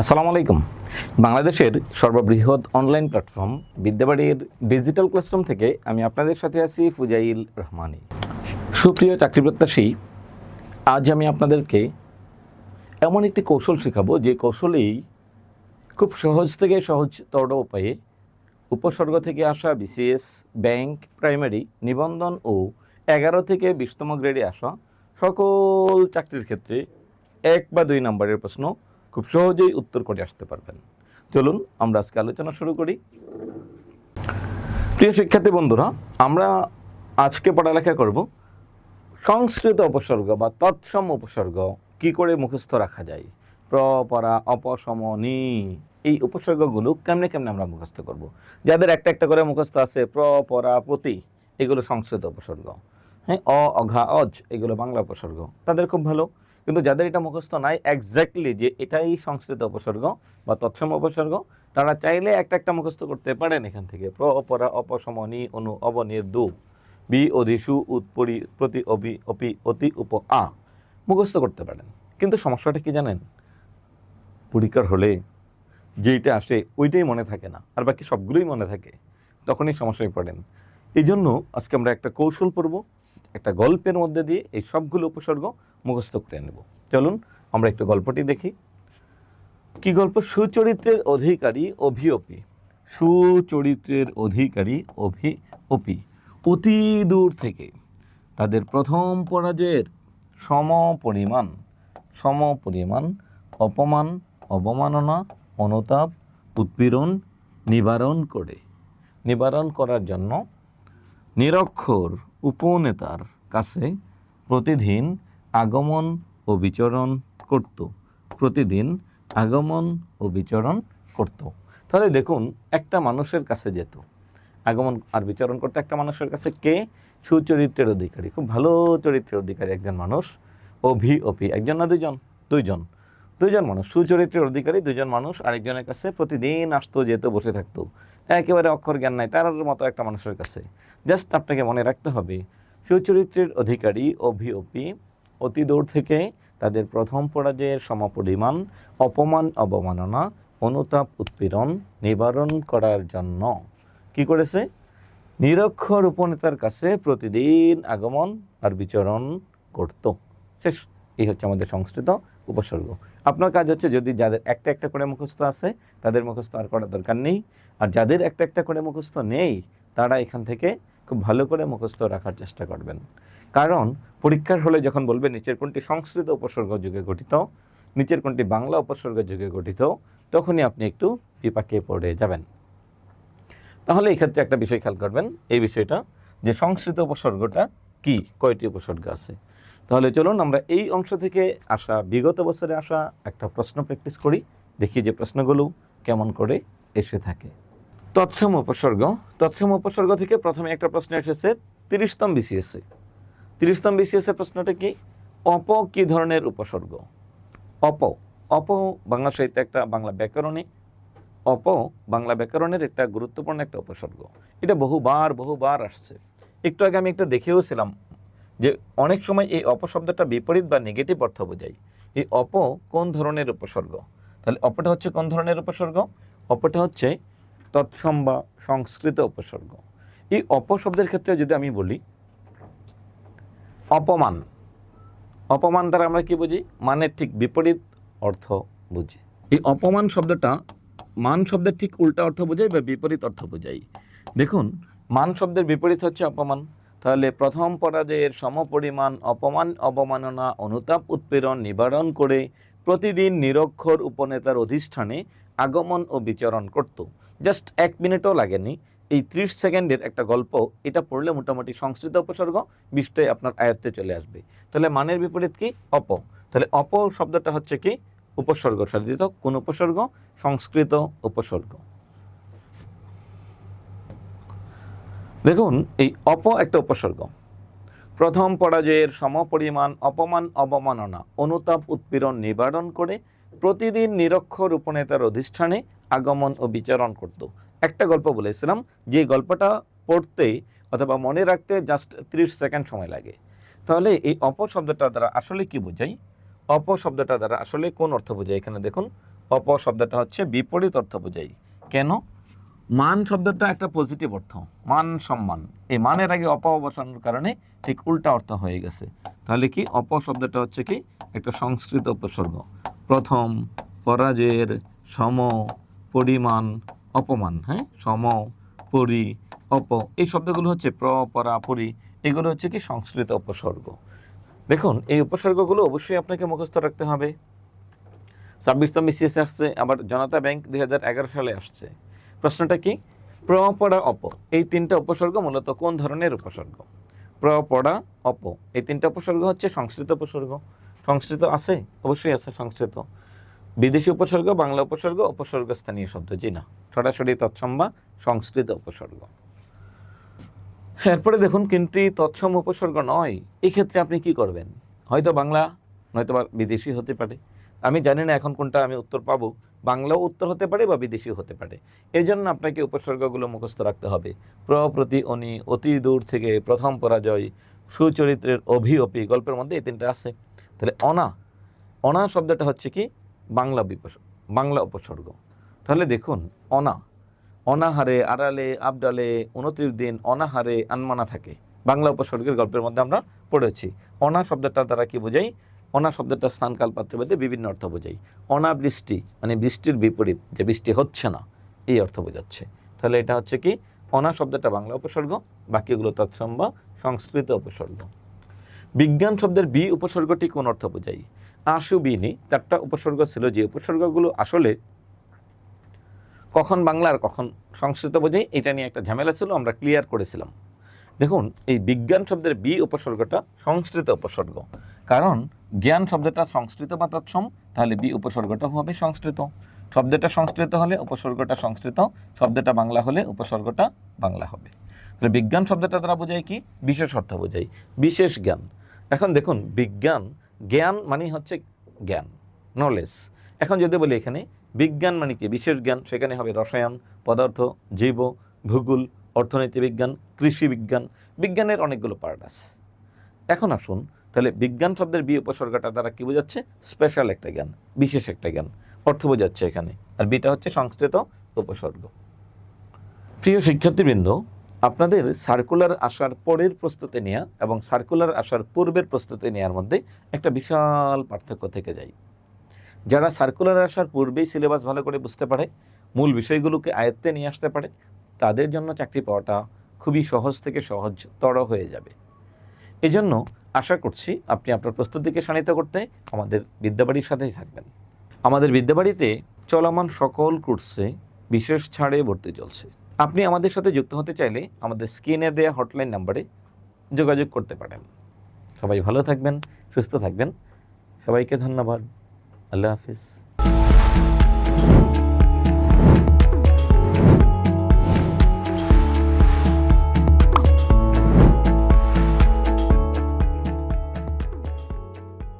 আসসালামু আলাইকুম। বাংলাদেশের সর্ববৃহৎ অনলাইন প্ল্যাটফর্ম বিদ্যাবাড়ির ডিজিটাল ক্লাসরুম থেকে আমি আপনাদের সাথে আছি ফুজাইল রহমানি। সুপ্রিয় চাকরি প্রত্যাশী, আজ আমি আপনাদেরকে এমন একটি কৌশল শেখাবো যে কৌশলেই খুব সহজ থেকে সহজতর উপায়ে উপসর্গ থেকে আসা বিসিএস, ব্যাংক, প্রাইমারি, নিবন্ধন ও এগারো থেকে বিশতম গ্রেডে আসা সকল চাকরির ক্ষেত্রে এক বা দুই নম্বরের প্রশ্ন খুব সহজেই উত্তর করে আসতে পারবেন। চলুন, আমরা আজকে আলোচনা শুরু করি। প্রিয় শিক্ষার্থী বন্ধুরা, আমরা আজকে পড়ালেখা করব সংস্কৃত উপসর্গ বা তৎসম উপসর্গ, কি করে মুখস্থ রাখা যায়। প্র, পরা অপসম এই উপসর্গগুলো কেমনে কেমনে আমরা মুখস্থ করব। যাদের একটা একটা করে মুখস্থ আছে, প্র, পরা, প্রতি, এগুলো সংস্কৃত উপসর্গ। হ্যাঁ অ, অঘা, অজ, এগুলো বাংলা উপসর্গ। তাদের খুব ভালো। কিন্তু যাদের এটা মুখস্থ নাই এক্স্যাক্টলি যে এটাই সংস্কৃত উপসর্গ বা তৎসম উপসর্গ তারা চাইলে একটা একটা মুখস্থ করতে পারেন এখান থেকে। প্র, অপরা অপসম নি অনু অবনির দু বি, অধিসু উৎপরি প্রতি অবি অপি, অতি, উপ, আ মুখস্থ করতে পারেন। কিন্তু সমস্যাটা কি জানেন? পরীক্ষার হলে যেইটা আসে ওইটাই মনে থাকে না, আর বাকি সবগুলোই মনে থাকে, তখনই সমস্যায় পড়েন। এই জন্য আজকে আমরা একটা কৌশল পড়ব একটা গল্পের মধ্যে দিয়ে এই সবগুলো উপসর্গ মুখস্থ করে নেব। চলুন, আমরা একটু গল্পটি দেখি। কি গল্প? সুচরিত্রের অধিকারী অভিঅপি। সুচরিত্রের অধিকারী অভি অপি অতি দূর থেকে। তাদের প্রথম পরাজয়ের সম পরিমাণ সম পরিমাণ অপমান, অবমাননা অনুতাপ উৎপীড়ন, নিবারণ করে। নিবারণ করার জন্য নিরক্ষর উপনেতার কাছে প্রতিদিন আগমন ও বিচরণ করত। প্রতিদিন আগমন ও বিচরণ করত। তাহলে দেখুন, একটা মানুষের কাছে যেত। আগমন আর বিচরণ করতে একটা মানুষের কাছে কে? সুচরিত্রের অধিকারী। খুব ভালো চরিত্রের অধিকারী একজন মানুষ। অভি, অপি, একজন না দুজন? দুইজন। দুইজন মানুষ। সুচরিত্রের অধিকারী দুজন মানুষ। আরেকজনের কাছে প্রতিদিন আসতো, যেত, বসে থাকতো। একেবারে অক্ষর জ্ঞান নাই, তার মতো একটা মানুষের কাছে। জাস্ট আপনাকে মনে রাখতে হবে সুচরিত্রের অধিকারী অভিঅপি অতি দূর থেকে তাদের প্রথম পরাজয়ের সমপরিমাণ, অপমান, অবমাননা, অনুতাপ, উৎপীড়ন নিবারণ করার জন্য। কি করেছে? নিরক্ষর উপনেতার কাছে প্রতিদিন আগমন আর বিচরণ করত। শেষ, এই হচ্ছে আমাদের সংস্কৃত উপসর্গ। আপনার কাজ হচ্ছে যদি যাদের একটা একটা করে মুখস্থ আছে, তাদের মুখস্থ আর করার দরকার নেই। আর যাদের একটা একটা করে মুখস্থ নেই, তারা এখান থেকে খুব ভালো করে মুখস্থ রাখার চেষ্টা করবেন। কারণ পরীক্ষার হলে যখন বলবে নিচের কোনটি সংস্কৃত উপসর্গ যুগে গঠিত, নিচের কোনটি বাংলা উপসর্গ যুগে গঠিত, তখনই আপনি একটু বিপাকে পড়ে যাবেন। তাহলে এই ক্ষেত্রে একটা বিষয় খেয়াল করবেন, এই বিষয়টা যে সংস্কৃত উপসর্গটা কি, কয়টি উপসর্গ আছে। তাহলে চলুন আমরা এই অংশ থেকে আসা, বিগত বছরে আসা একটা প্রশ্ন প্র্যাকটিস করি, দেখি যে প্রশ্নগুলো কেমন করে এসে থাকে। তৎসম উপসর্গ। তৎসম উপসর্গ থেকে প্রথমে একটা প্রশ্ন এসেছে, তিরিশতম বিসিএসে তিরিশতম বিসিএসের প্রশ্নটা কি? অপ কি ধরনের উপসর্গ? অপ। অপ বাংলা সাহিত্যে একটা বাংলা ব্যাকরণে। অপ বাংলা ব্যাকরণের একটা গুরুত্বপূর্ণ একটা উপসর্গ। এটা বহুবার বহুবার আসছে। একটু আগে আমি একটা দেখেওছিলাম যে অনেক সময় এই অপশব্দটা বিপরীত বা নেগেটিভ অর্থ বোঝায়। এই অপ কোন ধরনের উপসর্গ? তাহলে অপটা হচ্ছে কোন ধরনের উপসর্গ? অপটা হচ্ছে তৎসম বা সংস্কৃত উপসর্গ। এই অপশব্দের ক্ষেত্রে যদি আমি বলি, অপমান। অপমান দ্বারা আমরা কি বুঝি? মানের ঠিক বিপরীত অর্থ বুঝি। এই অপমান শব্দটা মান শব্দের ঠিক উল্টা অর্থ বোঝায় বা বিপরীত অর্থ বোঝায়। দেখুন, মান শব্দের বিপরীত হচ্ছে অপমান। তাহলে প্রথম পরাজয়ের সমপরিমাণ অপমান, অবমাননা, অনুতাপ, উৎপীড়ন, নিবারণ করে প্রতিদিন নিরক্ষর উপনেতার অধিষ্ঠানে আগমন ও বিচরণ করত। জাস্ট এক মিনিটও লাগেনি। এই ত্রিশ সেকেন্ডের একটা গল্প, এটা পড়লে মোটামুটি সংস্কৃত উপসর্গ বিষয়টাই আপনার আয়ত্তে চলে আসবে। তাহলে মানের বিপরীত কি? অপ তাহলে অপ শব্দটা হচ্ছে কি? উপসর্গ সাধিত। কোন উপসর্গ? সংস্কৃত উপসর্গ। দেখুন, এই অপ একটা উপসর্গ। প্রথম পরাজয়ের সমপরিমাণ অপমান অবমাননা অনুতাপ উৎপীড়ন নিবারণ করে প্রতিদিন নিরক্ষর উপনেতার অধিষ্ঠানে আগমন ও বিচারণ করত। একটা গল্প বলেছিলাম, যে গল্পটা পড়তে অথবা মনে রাখতে জাস্ট ত্রিশ সেকেন্ড সময় লাগে। তাহলে এই অপ শব্দটা দ্বারা আসলে কি বোঝায় অপ শব্দটা দ্বারা আসলে কোন অর্থ বোঝায়? এখানে দেখুন অপ শব্দটা হচ্ছে বিপরীত অর্থ বোঝাই। কেন? মান শব্দটা একটা পজিটিভ অর্থ, মান সম্মান। এই মানের আগে অপ বসানোর কারণে ঠিক উল্টা অর্থ হয়ে গেছে। তাহলে কি? অপ শব্দটা হচ্ছে কি? একটা সংস্কৃত উপসর্গ। প্রথম পরাজয়ের সম পরিমাণ অপমান হ্যাঁ? সম পরি অপ, এই শব্দগুলো হচ্ছে প্র, পরা, পরি, এগুলো হচ্ছে কি সংস্কৃত উপসর্গ। দেখুন, এই উপসর্গগুলো অবশ্যই আপনাকে মুখস্থ রাখতে হবে। ছাব্বিশতম বিসিএস আসছে, আবার জনতা ব্যাংক দুই হাজার এগারো সালে আসছে। প্রশ্নটা কি? প্র পড়া অপ, এই তিনটা উপসর্গ মূলত কোন ধরনের উপসর্গ? প্র পড়া অপ, এই তিনটা উপসর্গ হচ্ছে সংস্কৃত উপসর্গ। সংস্কৃত আছে? অবশ্যই আছে সংস্কৃত বিদেশি উপসর্গ, বাংলা উপসর্গ উপসর্গ স্থানীয় শব্দ, জি না। সরাসরি তৎসম বা সংস্কৃত উপসর্গ। এরপরে দেখুন, কিন্তু তৎসম উপসর্গ নয়। এই ক্ষেত্রে আপনি কি করবেন? হয়তো বাংলা নয়তো বা বিদেশি হতে পারে। আমি জানি না এখন কোনটা আমি উত্তর পাবো। বাংলাও উত্তর হতে পারে বা বিদেশি হতে পারে। এই জন্য আপনাকে উপসর্গগুলো মুখস্থ রাখতে হবে। প্র প্রতি অনি অতি দূর থেকে প্রথম পরাজয়, সুচরিত্রের অভি অপি গল্পের মধ্যে এই তিনটা আছে। তাহলে অনা অনা শব্দটা হচ্ছে কি? বাংলা বিপস, বাংলা উপসর্গ। তাহলে দেখুন, অনা, অনাহারে, আড়ালে, আবডালে, উনত্রিশ দিন অনাহারে, আনমানা থাকে। বাংলা উপসর্গের গল্পের মধ্যে আমরা পড়েছি। অনা শব্দটা দ্বারা কি বোঝাই? অনা শব্দটা স্থানকাল পাত্রভেদে বিভিন্ন অর্থ বোঝাই। অনাবৃষ্টি মানে বৃষ্টির বিপরীত, যে বৃষ্টি হচ্ছে না, এই অর্থ বোঝাচ্ছে। তাহলে এটা হচ্ছে কি? অনা শব্দটা বাংলা উপসর্গ, বাকিগুলো তৎসম বা সংস্কৃত উপসর্গ। বিজ্ঞান শব্দের বি উপসর্গটি কোন অর্থ বোঝাই আশু বিনি চারটা উপসর্গ ছিল, যে উপসর্গগুলো আসলে কখন বাংলার কখন সংস্কৃত বোঝাই এটা নিয়ে একটা ঝামেলা ছিল, আমরা ক্লিয়ার করেছিলাম। দেখুন, এই বিজ্ঞান শব্দের বি উপসর্গটা সংস্কৃত উপসর্গ। কারণ জ্ঞান শব্দটা সংস্কৃত বা তৎসম, তাহলে বি উপসর্গটা হবে সংস্কৃত শব্দটা সংস্কৃত হলে উপসর্গটা সংস্কৃত শব্দটা বাংলা হলে উপসর্গটা বাংলা হবে। তাহলে বিজ্ঞান শব্দটা তারা বোঝায় কি? বিশেষ অর্থ বোঝায়। বিশেষ জ্ঞান। এখন দেখুন, বিজ্ঞান, জ্ঞান মানে হচ্ছে জ্ঞান নলেজ এখন যদি বলি এখানে, বিজ্ঞান মানে কি? বিশেষ জ্ঞান, সেখানে হবে রসায়ন, পদার্থ, জীব, ভূগোল, অর্থনীতি বিজ্ঞান, কৃষি বিজ্ঞান, বিজ্ঞানের অনেকগুলো পার্ট আছে। এখন আসুন, তাহলে বিজ্ঞান শব্দের বি উপসর্গটা দ্বারা কী বোঝাচ্ছে? স্পেশাল একটা জ্ঞান, বিশেষ একটা জ্ঞান, অর্থ বোঝাচ্ছে এখানে। আর বিটা হচ্ছে সংস্কৃত উপসর্গ। প্রিয় শিক্ষার্থীবৃন্দ আপনাদের সার্কুলার আসার পরের প্রস্তুতি নেওয়া এবং সার্কুলার আসার পূর্বের প্রস্তুতি নেওয়ার মধ্যে একটা বিশাল পার্থক্য থেকে যায়। যারা সার্কুলার আসার পূর্বেই সিলেবাস ভালো করে বুঝতে পারে, মূল বিষয়গুলোকে আয়ত্তে নিয়ে আসতে পারে, তাদের জন্য চাকরি পাওয়াটা খুবই সহজ থেকে সহজতর হয়ে যাবে। এজন্য আশা করছি আপনি আপনার প্রস্তুতিকে শানিত করতে আমাদের বিদ্যাবাড়ির সাথেই থাকবেন। আমাদের বিদ্যাবাড়িতে চলমান সকল কোর্সে বিশেষ ছাড়ে ভর্তি চলছে। আপনি আমাদের সাথে যুক্ত হতে চাইলে আমাদের স্ক্রিনে দেওয়া হটলাইন নাম্বারে যোগাযোগ করতে পারেন। সবাই ভালো থাকবেন, সুস্থ থাকবেন। সবাইকে ধন্যবাদ। আল্লাহ হাফিজ।